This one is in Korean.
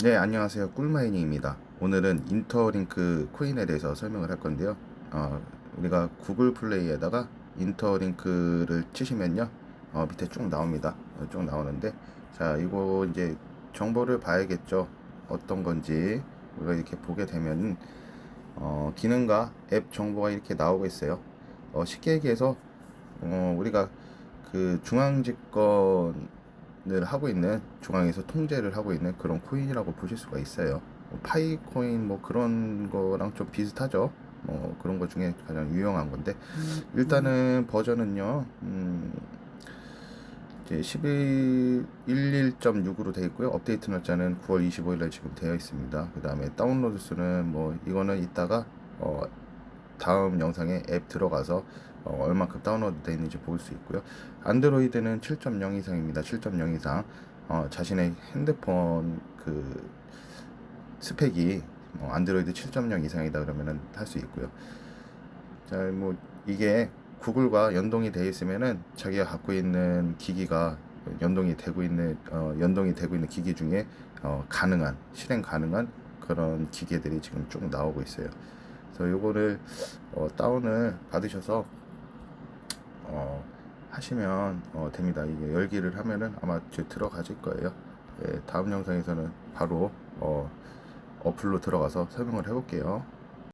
네, 안녕하세요. 꿀마이닝입니다. 오늘은 인터링크 코인에 대해서 설명을 할 건데요. 어, 우리가 구글 플레이에다가 인터링크를 치시면요. 어, 밑에 쭉 나옵니다. 어, 쭉 나오는데, 자, 이거 이제 정보를 봐야겠죠. 어떤 건지. 우리가 이렇게 보게 되면, 어, 기능과 앱 정보가 이렇게 나오고 있어요. 어, 쉽게 얘기해서, 어, 우리가 그 중앙집권 을 하고 있는 중앙에서 통제를 하고 있는 그런 코인이라고 보실 수가 있어요. 뭐 파이 코인 뭐 그런 거랑 좀 비슷하죠. 뭐 그런 것 중에 가장 유용한 건데 일단은 버전은요. 음, 이제 11 11.6으로 되어 있고요. 업데이트 날짜는 9월 25일 날 지금 되어 있습니다. 그 다음에 다운로드 수는 뭐 이거는 이따가 어, 다음 영상에 앱 들어가서 어, 얼마큼 다운로드 되어 있는지 볼 수 있고요. 안드로이드는 7.0 이상입니다. 7.0 이상. 어, 자신의 핸드폰 그 스펙이 어, 안드로이드 7.0 이상이다 그러면은 할 수 있고요. 자, 뭐 이게 구글과 연동이 되어 있으면은 자기가 갖고 있는 기기가 연동이 되고 있는 어, 연동이 되고 있는 기기 중에 어, 가능한 실행 가능한 그런 기계들이 지금 쭉 나오고 있어요. 그래서 요거를 어, 다운을 받으셔서 어, 하시면 어, 됩니다. 이게 열기를 하면은 아마 제 들어가질 거예요. 예, 다음 영상에서는 바로 어, 어플로 들어가서 설명을 해볼게요.